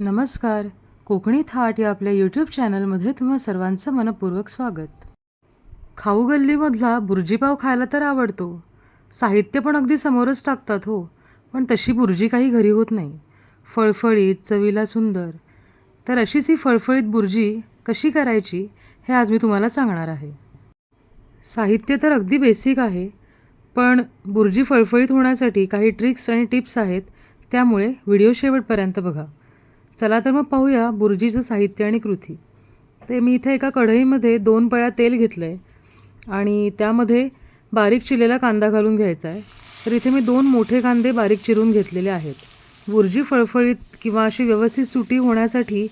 नमस्कार. कोकणी थाट या आपल्या यूट्यूब चॅनलमध्ये तुम्हा सर्वांचं मनपूर्वक स्वागत. खाऊ गल्लीमधला बुर्जीपाव खायला तर आवडतो. साहित्य पण अगदी समोरच टाकतात हो पण तशी बुर्जी काही घरी होत नाही. फळफळीत चवीला सुंदर. तर अशीच ही फळफळीत बुर्जी कशी करायची हे आज मी तुम्हाला सांगणार आहे. साहित्य तर अगदी बेसिक आहे पण बुर्जी फळफळीत होण्यासाठी काही ट्रिक्स आणि टिप्स आहेत त्यामुळे व्हिडिओ शेवटपर्यंत बघा. चला तर मग पाहूया बुर्जीचं साहित्य आणि कृती. ते मी इथे एका कढईमध्ये दोन पळ्या तेल घेतलं आहे आणि त्यामध्ये बारीक चिरलेला कांदा घालून घ्यायचा आहे. तर इथे मी दोन मोठे कांदे बारीक चिरून घेतलेले आहेत. बुर्जी फळफळीत किंवा अशी व्यवस्थित सुटी होण्यासाठी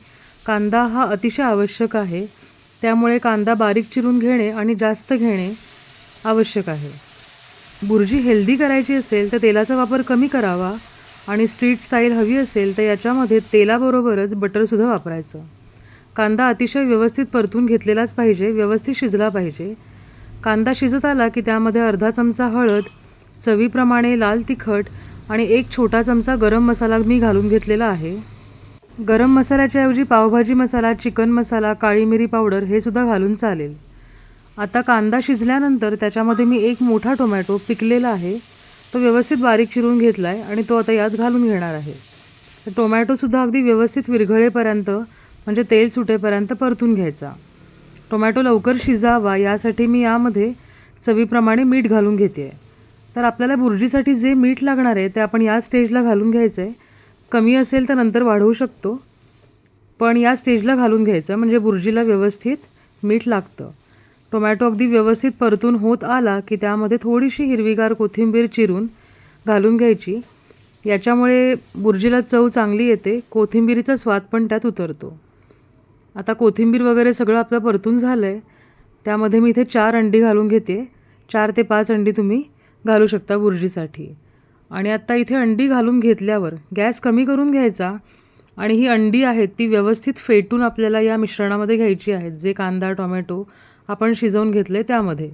कांदा हा अतिशय आवश्यक आहे. त्यामुळे कांदा बारीक चिरून घेणे आणि जास्त घेणे आवश्यक आहे. बुर्जी हेल्दी करायची असेल तर तेलाचा वापर कमी करावा. आणि स्ट्रीट स्टाईल हवी असेल तर याच्यामध्ये तेलाबरोबरच बटरसुद्धा वापरायचं. कांदा अतिशय व्यवस्थित परतून घेतलेलाच पाहिजे व्यवस्थित शिजला पाहिजे. कांदा शिजत आला की त्यामध्ये अर्धा चमचा हळद चवीप्रमाणे लाल तिखट आणि एक छोटा चमचा गरम मसाला मी घालून घेतलेला आहे. गरम मसाल्याच्याऐवजी पावभाजी मसाला चिकन मसाला काळी मिरी पावडर हे सुद्धा घालून चालेल. आता कांदा शिजल्यानंतर त्याच्यामध्ये मी एक मोठा टोमॅटो पिकलेला आहे. तो व्यवस्थित बारीक चिरून घेतला आहे आणि तो आता यात घालून घेणार आहे. तर टोमॅटोसुद्धा अगदी व्यवस्थित विरघळेपर्यंत म्हणजे तेल सुटेपर्यंत परतून घ्यायचा. टोमॅटो लवकर शिजावा यासाठी मी यामध्ये चवीप्रमाणे मीठ घालून घेते आहे तर आपल्याला बुर्जीसाठी जे मीठ लागणार आहे ते आपण या स्टेजला घालून घ्यायचं आहे कमी असेल तर नंतर वाढवू शकतो. पण या स्टेजला घालून घ्यायचं म्हणजे बुर्जीला व्यवस्थित मीठ लागतं. टोमॅटो अगदी व्यवस्थित परतून होत आला की त्यामध्ये थोडीशी हिरवीगार कोथिंबीर चिरून घालून घ्यायची. याच्यामुळे बुर्जीला चव चांगली येते कोथिंबीरीचा स्वाद पण त्यात उतरतो. आता कोथिंबीर वगैरे सगळं आपलं परतून झालं आहे त्यामध्ये मी इथे चार अंडी घालून घेते. चार ते पाच अंडी तुम्ही घालू शकता बुर्जीसाठी. आणि आत्ता इथे अंडी घालून घेतल्यावर गॅस कमी करून घ्यायचा आणि ही अंडी आहेत ती व्यवस्थित फेटून आपल्याला या मिश्रणामध्ये घ्यायची आहेत जे कांदा टोमॅटो आपण शिजवून घेतले त्यामध्ये.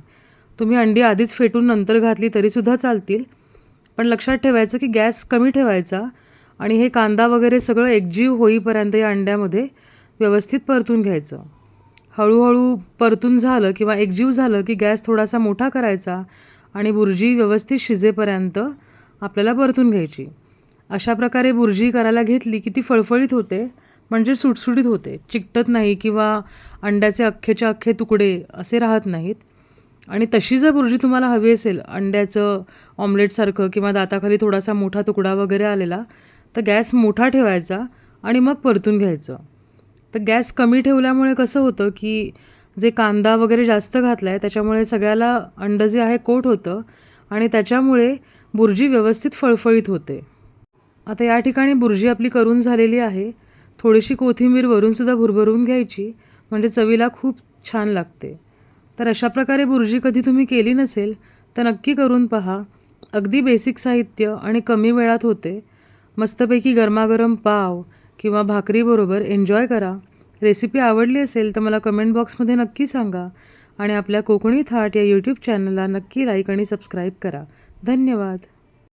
तुम्ही अंडी आधीच फेटून नंतर घातली तरीसुद्धा चालतील. पण लक्षात ठेवायचं की गॅस कमी ठेवायचा आणि हे कांदा वगैरे सगळं एकजीव होईपर्यंत या अंड्यामध्ये व्यवस्थित परतून घ्यायचं. हळूहळू परतून झालं किंवा एकजीव झालं की गॅस थोडासा मोठा करायचा आणि बुर्जी व्यवस्थित शिजेपर्यंत आपल्याला परतून घ्यायची. अशा प्रकारे बुर्जी करायला घेतली की ती फळफळीत होते म्हणजे सुटसुटीत होते. चिकटत नाही किंवा अंड्याचे अख्खेच्या अख्खे तुकडे असे राहत नाहीत. आणि तशी जर भुर्जी तुम्हाला हवी असेल अंड्याचं ऑमलेटसारखं किंवा दाताखाली थोडासा मोठा तुकडा वगैरे आलेला तर गॅस मोठा ठेवायचा आणि मग परतून घ्यायचं. तर गॅस कमी ठेवल्यामुळे कसं होतं की जे कांदा वगैरे जास्त घातला आहे त्याच्यामुळे सगळ्याला अंडं जे आहे कोट होतं आणि त्याच्यामुळे बुर्जी व्यवस्थित फळफळीत होते. आता या ठिकाणी बुर्जी आपली करून झालेली आहे. थोडीशी कोथिंबीर वरूनसुद्धा भुरभरून घ्यायची म्हणजे चवीला खूप छान लागते. तर अशा प्रकारे बुर्जी कधी तुम्ही केली नसेल तर नक्की करून पहा. अगदी बेसिक साहित्य आणि कमी वेळात होते. मस्तपैकी गरमागरम पाव किंवा भाकरीबरोबर एन्जॉय करा. रेसिपी आवडली असेल तर मला कमेंट बॉक्समध्ये नक्की सांगा. आणि आपल्या कोकणी थाट या यूट्यूब चॅनलला नक्की लाईक आणि सबस्क्राईब करा. धन्यवाद.